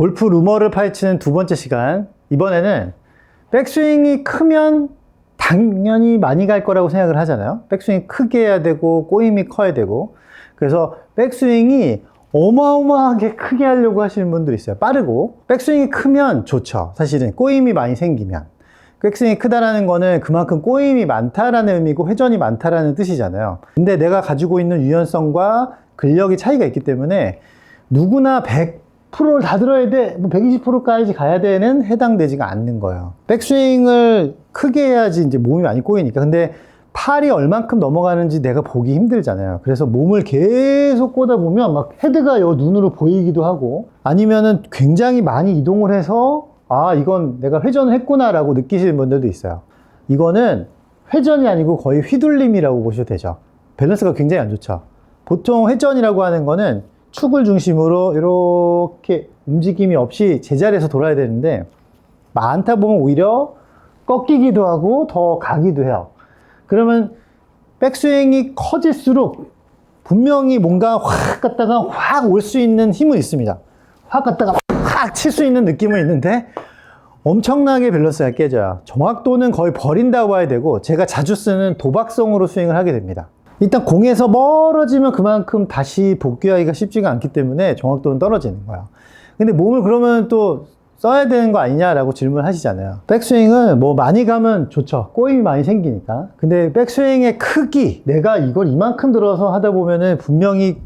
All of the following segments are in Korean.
골프 루머를 파헤치는 두 번째 시간. 이번에는 백스윙이 크면 당연히 많이 갈 거라고 생각을 하잖아요. 백스윙이 크게 해야 되고, 꼬임이 커야 되고. 그래서 백스윙이 어마어마하게 크게 하려고 하시는 분들이 있어요. 빠르고. 백스윙이 크면 좋죠. 사실은 꼬임이 많이 생기면. 백스윙이 크다라는 거는 그만큼 꼬임이 많다라는 의미고 회전이 많다라는 뜻이잖아요. 근데 내가 가지고 있는 유연성과 근력이 차이가 있기 때문에 누구나 100% 를 다 들어야 돼, 뭐 120%까지 가야 되는 해당되지가 않는 거예요. 백스윙을 크게 해야지 이제 몸이 많이 꼬이니까. 근데 팔이 얼만큼 넘어가는지 내가 보기 힘들잖아요. 그래서 몸을 계속 꼬다 보면 막 헤드가 요 눈으로 보이기도 하고 아니면은 굉장히 많이 이동을 해서 아, 이건 내가 회전을 했구나라고 느끼시는 분들도 있어요. 이거는 회전이 아니고 거의 휘둘림이라고 보셔도 되죠. 밸런스가 굉장히 안 좋죠. 보통 회전이라고 하는 거는 축을 중심으로 이렇게 움직임이 없이 제자리에서 돌아야 되는데 많다 보면 오히려 꺾이기도 하고 더 가기도 해요. 그러면 백스윙이 커질수록 분명히 뭔가 확 갔다가 확 올 수 있는 힘은 있습니다. 확 갔다가 확 칠 수 있는 느낌은 있는데 엄청나게 밸런스가 깨져요. 정확도는 거의 버린다고 해야 되고 제가 자주 쓰는 도박성으로 스윙을 하게 됩니다. 일단 공에서 멀어지면 그만큼 다시 복귀하기가 쉽지가 않기 때문에 정확도는 떨어지는 거예요. 근데 몸을 그러면 또 써야 되는 거 아니냐라고 질문을 하시잖아요. 백스윙은 뭐 많이 가면 좋죠. 꼬임이 많이 생기니까. 근데 백스윙의 크기, 내가 이걸 이만큼 들어서 하다 보면은 분명히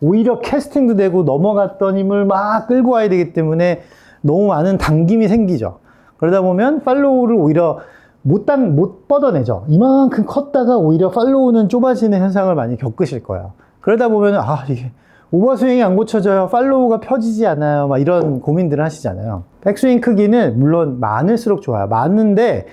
오히려 캐스팅도 되고 넘어갔던 힘을 막 끌고 와야 되기 때문에 너무 많은 당김이 생기죠. 그러다 보면 팔로우를 오히려 못, 당, 못 뻗어내죠. 이만큼 컸다가 오히려 팔로우는 좁아지는 현상을 많이 겪으실 거예요. 그러다 보면, 아, 이게 오버스윙이 안 고쳐져요. 팔로우가 펴지지 않아요. 막 이런 고민들을 하시잖아요. 백스윙 크기는 물론 많을수록 좋아요. 많은데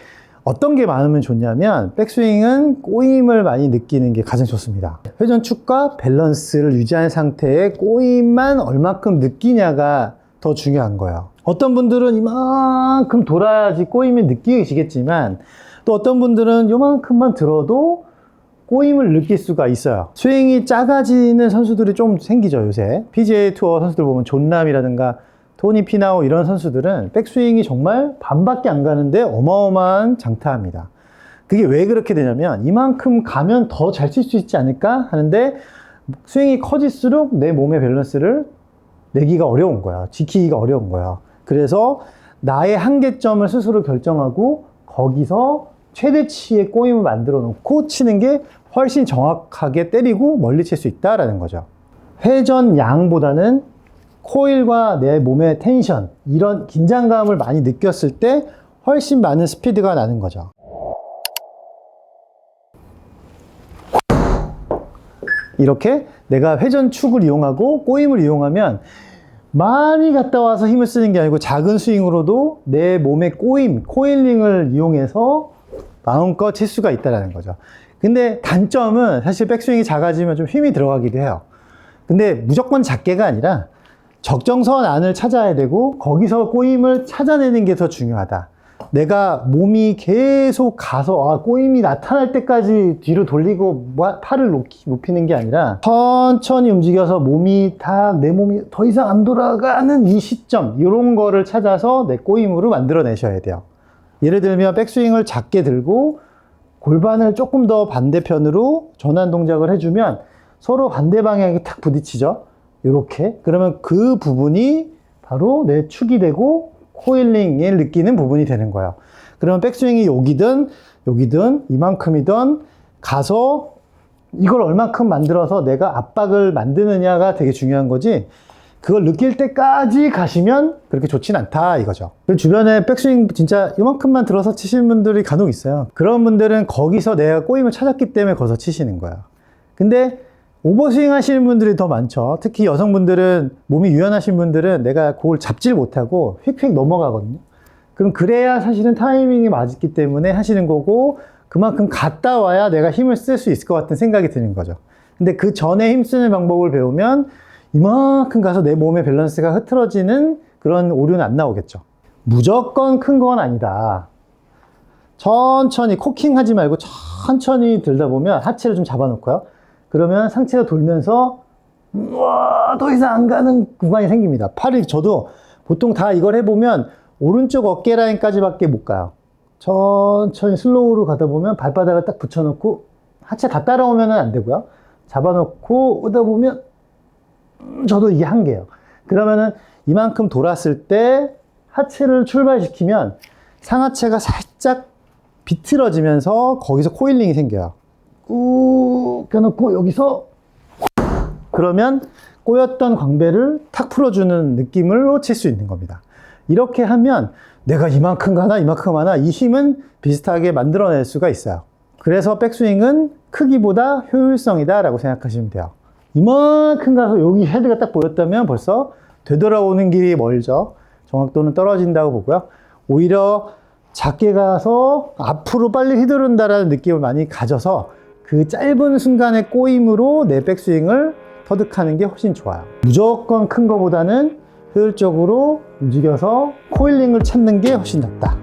어떤 게 많으면 좋냐면 백스윙은 꼬임을 많이 느끼는 게 가장 좋습니다. 회전 축과 밸런스를 유지한 상태에 꼬임만 얼마큼 느끼냐가 더 중요한 거예요. 어떤 분들은 이만큼 돌아야지 꼬임을 느끼시겠지만 또 어떤 분들은 이만큼만 들어도 꼬임을 느낄 수가 있어요. 스윙이 작아지는 선수들이 좀 생기죠, 요새. PGA 투어 선수들 보면 존남이라든가 토니 피나우 이런 선수들은 백스윙이 정말 반밖에 안 가는데 어마어마한 장타합니다. 그게 왜 그렇게 되냐면 이만큼 가면 더 잘 칠 수 있지 않을까 하는데 스윙이 커질수록 내 몸의 밸런스를 내기가 어려운 거야. 지키기가 어려운 거야. 그래서 나의 한계점을 스스로 결정하고 거기서 최대치의 꼬임을 만들어 놓고 치는 게 훨씬 정확하게 때리고 멀리 칠 수 있다라는 거죠. 회전 양보다는 코일과 내 몸의 텐션, 이런 긴장감을 많이 느꼈을 때 훨씬 많은 스피드가 나는 거죠. 이렇게 내가 회전축을 이용하고 꼬임을 이용하면 많이 갔다 와서 힘을 쓰는 게 아니고 작은 스윙으로도 내 몸의 꼬임, 코일링을 이용해서 마음껏 칠 수가 있다는 거죠. 근데 단점은 사실 백스윙이 작아지면 좀 힘이 들어가기도 해요. 근데 무조건 작게가 아니라 적정선 안을 찾아야 되고 거기서 꼬임을 찾아내는 게 더 중요하다. 내가 몸이 계속 가서 아, 꼬임이 나타날 때까지 뒤로 돌리고 뭐, 팔을 높이, 높이 는 게 아니라 천천히 움직여서 몸이 다 내 몸이 더 이상 안 돌아가는 이 시점 이런 거를 찾아서 내 꼬임으로 만들어내셔야 돼요. 예를 들면 백스윙을 작게 들고 골반을 조금 더 반대편으로 전환 동작을 해주면 서로 반대 방향에 탁 부딪히죠. 이렇게 그러면 그 부분이 바로 내 축이 되고 코일링을 느끼는 부분이 되는 거예요. 그러면 백스윙이 여기든 여기든 이만큼이든 가서 이걸 얼만큼 만들어서 내가 압박을 만드느냐가 되게 중요한 거지. 그걸 느낄 때까지 가시면 그렇게 좋진 않다 이거죠. 주변에 백스윙 진짜 이만큼만 들어서 치시는 분들이 간혹 있어요. 그런 분들은 거기서 내가 꼬임을 찾았기 때문에 거기서 치시는 거예요. 근데 오버스윙 하시는 분들이 더 많죠. 특히 여성분들은 몸이 유연하신 분들은 내가 그걸 잡질 못하고 휙휙 넘어가거든요. 그럼 그래야 사실은 타이밍이 맞기 때문에 하시는 거고 그만큼 갔다 와야 내가 힘을 쓸 수 있을 것 같은 생각이 드는 거죠. 근데 그 전에 힘쓰는 방법을 배우면 이만큼 가서 내 몸의 밸런스가 흐트러지는 그런 오류는 안 나오겠죠. 무조건 큰 건 아니다. 천천히 코킹 하지 말고 천천히 들다 보면 하체를 좀 잡아놓고요. 그러면 상체가 돌면서 우와 더 이상 안 가는 구간이 생깁니다. 팔이 저도 보통 다 이걸 해보면 오른쪽 어깨 라인까지밖에 못 가요. 천천히 슬로우로 가다 보면 발바닥을 딱 붙여놓고 하체 다 따라오면 안 되고요. 잡아놓고 오다 보면 음, 저도 이게 한계예요. 그러면은 이만큼 돌았을 때 하체를 출발시키면 상하체가 살짝 비틀어지면서 거기서 코일링이 생겨요. 꾹 껴놓고 여기서 그러면 꼬였던 광배를 탁 풀어주는 느낌으로 칠 수 있는 겁니다. 이렇게 하면 내가 이만큼 가나 이만큼 가나 이 힘은 비슷하게 만들어낼 수가 있어요. 그래서 백스윙은 크기보다 효율성이다 라고 생각하시면 돼요. 이만큼 가서 여기 헤드가 딱 보였다면 벌써 되돌아오는 길이 멀죠. 정확도는 떨어진다고 보고요. 오히려 작게 가서 앞으로 빨리 휘두른다라는 느낌을 많이 가져서 그 짧은 순간의 꼬임으로 내 백스윙을 터득하는 게 훨씬 좋아요. 무조건 큰 거보다는 효율적으로 움직여서 코일링을 찾는 게 훨씬 낫다.